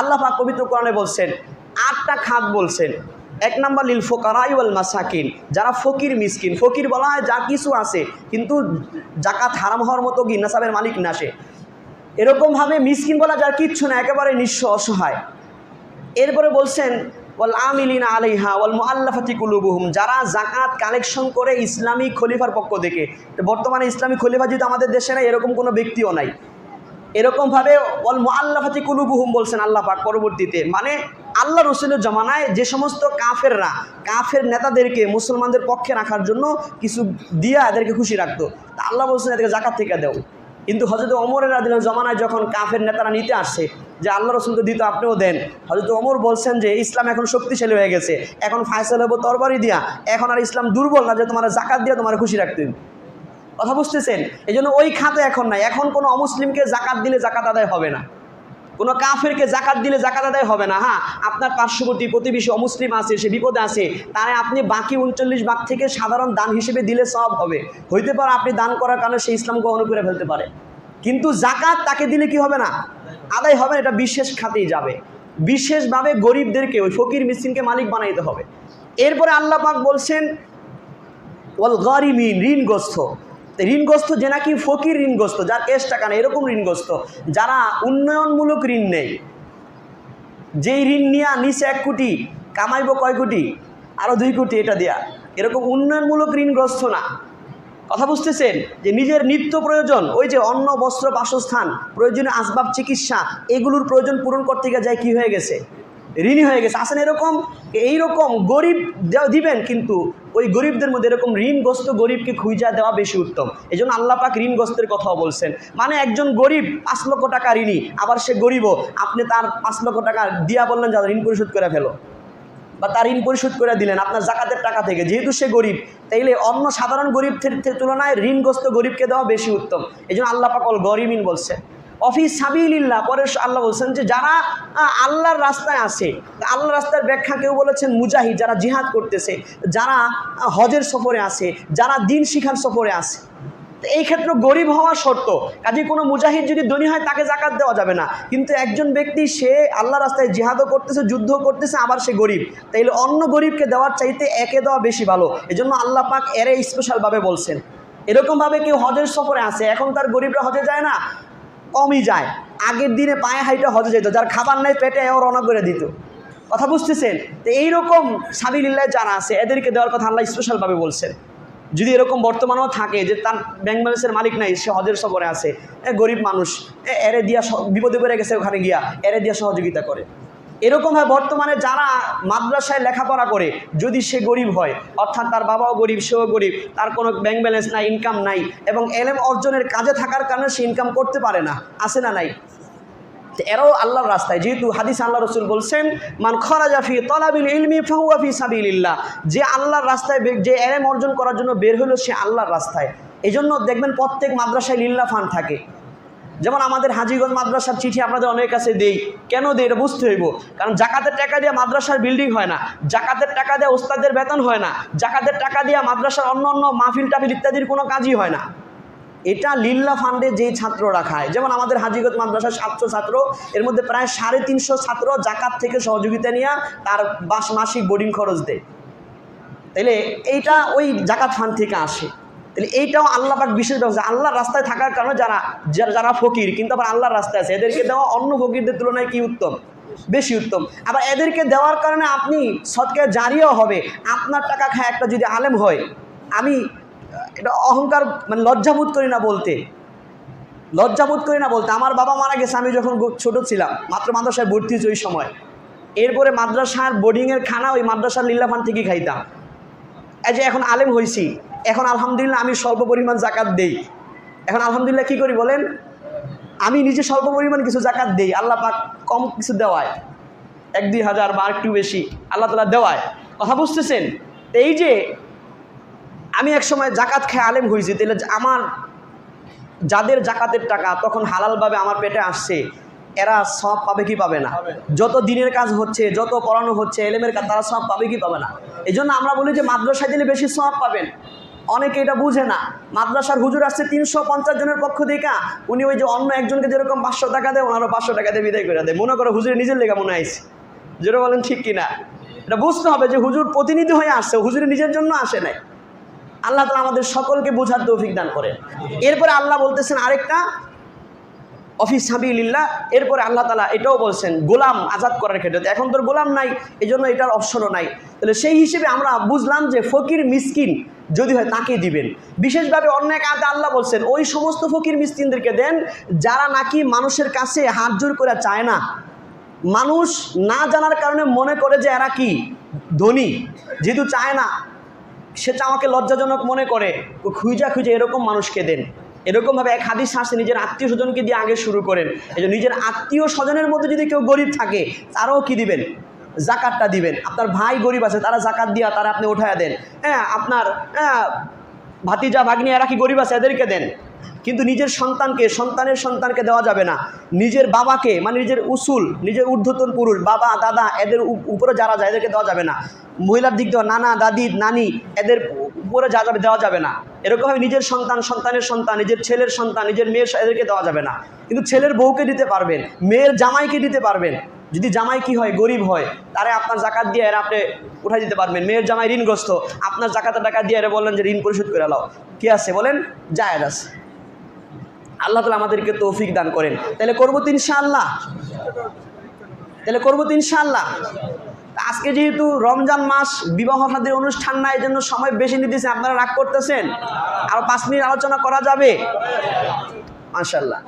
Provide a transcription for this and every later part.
আল্লাহ পাক পবিত্র কোরআনে বলছেন, আটটা খাত বলছেন। এক নাম্বার, লিল ফোকারাই ওয়াল মাসাকিন, যারা ফকির মিসকিন। ফকির বলা হয় যা কিছু আছে, কিন্তু জাকাত হারাম হওয়ার মতো কি নাসাবের মালিক না সে? এরকমভাবে মিসকিন বলা যার কিচ্ছু না, একেবারে নিঃস্ব অসহায়। এরপরে বলছেন, ওয়াল আমিলিনা আলাইহা ওয়াল মুআল্লাফাতি কুলুবুহুম, যারা জাকাত কালেকশন করে ইসলামী খলিফার পক্ষ থেকে, বর্তমানে ইসলামী খলিফা যেহেতু আমাদের দেশে নাই, এরকম কোনো ব্যক্তিও নাই। এরকমভাবে মুআল্লাফাতি কুলুবুহুম বলছেন আল্লাহ পাক পরবর্তীতে। মানে আল্লাহ রসুলের জমানায় যে সমস্ত কাফেররা, কাফের নেতাদেরকে মুসলমানদের পক্ষে রাখার জন্য কিছু দিয়া এদেরকে খুশি রাখতো। তা আল্লাহ বলছেন, এদেরকে জাকাত থেকে দেও। কিন্তু হজরত অমরের আদিলের জমানায় যখন কাফের নেতারা নিতে আসছে, যে আল্লাহ রসুলকে দিত, আপনিও দেন। হজরত অমর বলছেন যে, ইসলাম এখন শক্তিশালী হয়ে গেছে। এখন ফায়সাল হব তরবারি দিয়া। এখন আর ইসলাম দুর্বল না যে, তোমার জাকাত দিয়ে তোমার খুশি রাখতে। কথা বুঝতেছেন? এই জন্য ওই খাতে এখন নাই। এখন কোনো অমুসলিমকে জাকাত দিলে জাকাত আদায় হবে না। কোনো কাফেরকে জাকাত দিলে জাকাত আদায় হবে না হ্যাঁ? আপনার পার্শ্ববর্তী প্রতিবেশী অমুসলিম আছে, সে বিপদে আছে, তারে আপনি বাকি উনচল্লিশ ভাগ থেকে সাধারণ দান হিসেবে দিলে সব হবে। হইতে পারে আপনি দান করার কারণে সে ইসলাম গ্রহণ করে ফেলতে পারে। কিন্তু জাকাত তাকে দিলে কি হবে না? আদায় হবে এটা বিশেষ খাতেই যাবে। বিশেষভাবে গরিবদেরকে, ওই ফকির মিসকিনকে মালিক বানাইতে হবে। এরপরে আল্লাহ পাক বলছেন, ওয়াল গরিমিন, ঋণগ্রস্ত। ঋণগ্রস্ত যে নাকি ফকির ঋণগ্রস্ত, যার কেস টাকা নেই, এরকম ঋণগ্রস্ত, যারা উন্নয়নমূলক ঋণ নেই যেই ঋণ নিয়ে নিচে এক কোটি, কামাইব কয় কোটি? আরও দুই কোটি এটা দেয়া। এরকম উন্নয়নমূলক ঋণগ্রস্ত না। কথা বুঝতেছেন? যে নিজের নিত্য প্রয়োজন, ওই যে অন্ন, বস্ত্র, বাসস্থান, প্রয়োজনীয় আসবাব, চিকিৎসা, এগুলোর প্রয়োজন পূরণ করতে গিয়ে যায় কী হয়ে গেছে? ঋণী হয়ে গেছে। আসেন এরকম? এইরকম গরিব দিবেন, কিন্তু ওই গরিবদের মধ্যে এরকম ঋণগ্রস্ত গরিবকে খুঁজা দেওয়া বেশি উত্তম। এই জন্য আল্লাহ পাক ঋণগ্রস্তের কথাও বলছেন। মানে একজন গরিব পাঁচ লক্ষ টাকা ঋণী, আবার সে গরিবও, আপনি তার পাঁচ লক্ষ টাকা দিয়া বললেন যা ঋণ পরিশোধ করে ফেলো। বা তার ঋণ পরিশোধ করে দিলেন আপনার জাকাতের টাকা থেকে। যেহেতু সে গরিব, তাইলে অন্য সাধারণ গরিব তুলনায় ঋণগ্রস্ত গরিবকে দেওয়া বেশি উত্তম। এই জন্য আল্লাহ পাকল গরিমিন বলছে অফিস সাবিল্লাহ পরে আল্লাহ বলছেন যে যারা আল্লাহর রাস্তায় আছে, আল্লাহর রাস্তার ব্যাখ্যা কেউ বলেছেন মুজাহিদ, যারা জিহাদ করতেছে, যারা হজের সফরে আছে, যারা দিন শিখার সফরে তো এই ক্ষেত্রে গরিব হওয়া শর্ত। কাজে কোনো মুজাহিদ যদি ধনী হয়, তাকে জাকাত দেওয়া যাবে না। কিন্তু একজন ব্যক্তি, সে আল্লাহ রাস্তায় জিহাদও করতেছে যুদ্ধ করতেছে, আবার সে গরিব। তাইলে অন্য গরিবকে দেওয়ার চাইতে একে দেওয়া বেশি ভালো। এজন্য আল্লাহ পাক এরে স্পেশালভাবে বলছেন। এরকমভাবে কেউ হজের সফরে আছে, এখন তার গরিবরা হজে যায় না। কমই যায়। আগের দিনে পায়ে হাইটে হজে যেত, যার খাবার নাই পেটে এও রওনা করে দিত। কথা বুঝতেছেন? তো এইরকম সাবিল্লায় যারা আছে, এদেরকে দেওয়ার কথা আল্লাহ স্পেশালভাবে বলছেন। যদি এরকম বর্তমানেও থাকে যে তার ব্যাংক ব্যালেন্সের মালিক নাই, সে হজের সফরে আছে, এ গরিব মানুষ এরে দিয়া বিপদে পড়ে গেছে ওখানে গিয়া, এরে দিয়া সহযোগিতা করে। এরকম হয় বর্তমানে যারা মাদ্রাসায় লেখাপড়া করে, যদি সে গরিব হয়, অর্থাৎ তার বাবাও গরিব, সেও গরিব, তার কোনো ব্যাংক ব্যালেন্স নাই ইনকাম নাই, এবং এলএম অর্জনের কাজে থাকার কারণে সে ইনকাম করতে পারে না আসে না নাই? এরাও আল্লাহর রাস্তায়, যেহেতু হাদিস আল্লাহ রসুল বলছেন, মান খরাজাফি তলাবিল ইলমি ফাহুয়াফি সাবিলিল্লাহ যে আল্লাহর রাস্তায় যে এলেম অর্জন করার জন্য বের হলো সে আল্লাহর রাস্তায়। এই জন্য দেখবেন প্রত্যেক মাদ্রাসায় লিল্লা ফান থাকে। যেমন আমাদের হাজিগঞ্জ মাদ্রাসার চিঠি আপনাদের অনেক কাছে দেই। কেন দেই এটা বুঝতে হইব। কারণ জাকাতের টাকা দিয়ে মাদ্রাসার বিল্ডিং হয় না, জাকাতের টাকা দিয়ে ওস্তাদের বেতন হয় না, জাকাতের টাকা দিয়ে মাদ্রাসার অন্য অন্য মাহফিল টাফিল ইত্যাদির কোনো কাজই হয় না। এটা লিল্লা ফান্ডে যেই ছাত্ররা খায়, যেমন আমাদের হাজিগত মাদ্রাসার সাতশো ছাত্র এর মধ্যে প্রায় সাড়ে তিনশো ছাত্র জাকাত থেকে সহযোগিতা নিয়ে তার বাস মাসিক বোর্ডিং খরচ দেয়। তাইলে এইটা ওই জাকাত ফান্ড থেকে আসে। তাহলে এইটাও আল্লাহ পাক বিশেষ ব্যবস্থা। আল্লাহর রাস্তায় থাকার কারণে যারা যারা- ফকির, কিন্তু আবার আল্লাহর রাস্তায় আছে। এদেরকে দেওয়া অন্য ফকিরদের তুলনায় কি উত্তম? বেশি উত্তম। আবার এদেরকে দেওয়ার কারণে আপনি সৎকে জারিও হবে। আপনার টাকা খায় একটা যদি আলেম হয়, আমি এটা অহংকার মানে লজ্জাবোধ করি না বলতে। লজ্জাবোধ করি না বলতে। আমার বাবা মারা গেছে আমি যখন ছোট ছিলাম, মাত্র মাদ্রাসায় ভর্তি হয়েছি ওই সময়। এরপরে মাদ্রাসার বোর্ডিংয়ের খানা ওই মাদ্রাসার লীলাফান থেকেই খাইতাম। এই যে এখন আলেম হয়েছি এখন আলহামদুলিল্লাহ আমি স্বল্প পরিমাণ জাকাত দেই। এখন আলহামদুলিল্লাহ কি করি বলেন? আমি নিজে স্বল্প পরিমাণ কিছু জাকাত দেই আল্লাহ পাক কম কিছু দেওয়ায়। এক দুই হাজার বা একটু বেশি আল্লাহ তালা দেওয়ায়। কথা বুঝতেছেন? এই যে আমি এক সময় জাকাত খেয়ে আলেম হয়েছি তাহলে আমার যাদের জাকাতের টাকা তখন হালালভাবে আমার পেটে আসছে এরা সব পাবে কি পাবে না? যত দিনের কাজ হচ্ছে যত পড়ানো হচ্ছে এলেমের কাজ তারা সব পাবে কি পাবে না? এই জন্য আমরা বলি যে মাদ্রাসায় দিলে বেশি সব পাবেন। অনেকে এটা বুঝে না। মাদ্রাসার হুজুর আসছে তিনশো পঞ্চাশ জনের পক্ষ থেকে। উনি ওই যে অন্য একজনকে যেরকম পাঁচশো টাকা দেয়, ওনারও পাঁচশো টাকা দিয়ে বিদায় করে দেয়। মনে করো হুজুরের নিজের লেখা মনে আইছে। যেটা বলেন ঠিক কিনা? এটা বুঝতে হবে যে হুজুর প্রতিনিধি হয়ে আসছে হুজুরের নিজের জন্য আসে নাই। আল্লাহ তালা আমাদের সকলকে বোঝার তৌফিক দান করেন। এরপরে আল্লাহ বলতেছেন আরেকটা, অফিস সাবিল্লাহ এরপরে আল্লাহ তালা এটাও বলছেন, গোলাম আজাদ করার ক্ষেত্রে। এখন তোর গোলাম নাই এই জন্য এটার অপশনও নাই। তাহলে সেই হিসেবে আমরা বুঝলাম যে ফকির মিসকিন যদি হয় তাকে দিবেন। বিশেষভাবে অন্য এক আদে আল্লাহ বলছেন, ওই সমস্ত ফকির মিসকিনদেরকে দেন যারা নাকি মানুষের কাছে হাত জোর করে চায় না। মানুষ না জানার কারণে মনে করে যে এরা কি? ধনী। যেহেতু চায় না সেটা আমাকে লজ্জাজনক মনে করে। খুঁজা খুঁজে এরকম মানুষকে দেন। এরকমভাবে এক হাদিস আসছে, নিজের আত্মীয় স্বজনকে দিয়ে আগে শুরু করেন। এই নিজের আত্মীয় স্বজনের মধ্যে যদি কেউ গরিব থাকে, তারাও কি দিবেন? জাকাতটা দিবেন। আপনার ভাই গরিব আছে, তারা জাকাত দিয়া তারা আপনি উঠায় দেন। হ্যাঁ আপনার হ্যাঁ ভাতিজা, ভাগ্নি, এরা কি গরিব আছে, এদেরকে দেন। কিন্তু নিজের সন্তানকে, সন্তানের সন্তানকে দেওয়া যাবে না। নিজের বাবাকে মানে নিজের উসুল, নিজের ঊর্ধ্বতন পুরুষ, বাবা, দাদা, এদের উপ- উপরে যারা যায়, এদেরকে দেওয়া যাবে না। মহিলার দিক দিয়ে নানা, দাদি, নানি, এদের উপরে যা যাবে, দেওয়া যাবে না। এরকমভাবে নিজের সন্তান, সন্তানের সন্তান, নিজের ছেলের সন্তান, নিজের মেয়ের এদেরকে দেওয়া যাবে না। কিন্তু ছেলের বউকে দিতে পারবেন, মেয়ের জামাইকে দিতে পারবেন। যদি জামাই কি হয়, গরিব হয়, তারে আপনার জাকাত দিয়ে এরা আপনি উঠাই দিতে পারবেন। মেয়ের জামাই ঋণগ্রস্ত, আপনার জাকাতের টাকা দিয়ে এরা বললেন যে ঋণ পরিশোধ করে লাও কি আছে বলেন? জায়েজ আছে। আল্লাহ তালা আমাদেরকে তৌফিক দান করেন। তাহলে করব তো ইনশাআল্লাহ। তাহলে করব তো ইনশাআল্লাহ। আজকে যেহেতু রমজান মাস, বিবাহ সাদীর অনুষ্ঠান না এই জন্য সময় বেশি নিতেছে, আপনারা রাগ করতেছেন? আর পাঁচ মিনিট আলোচনা করা যাবে? মাশাল্লাহ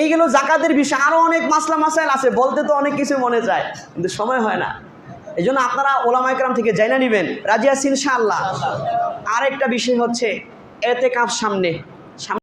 এইগুলো জাকাতের বিষয় আরও অনেক মাসলা মাসাইল আছে, বলতে তো অনেক কিছু মনে যায়, কিন্তু সময় হয় না। এই জন্য আপনারা ওলামাইকরাম থেকে জেনে নেবেন রাজিয়া ইনশাআল্লাহ। আরেকটা বিষয় হচ্ছে এতে কাপ সামনে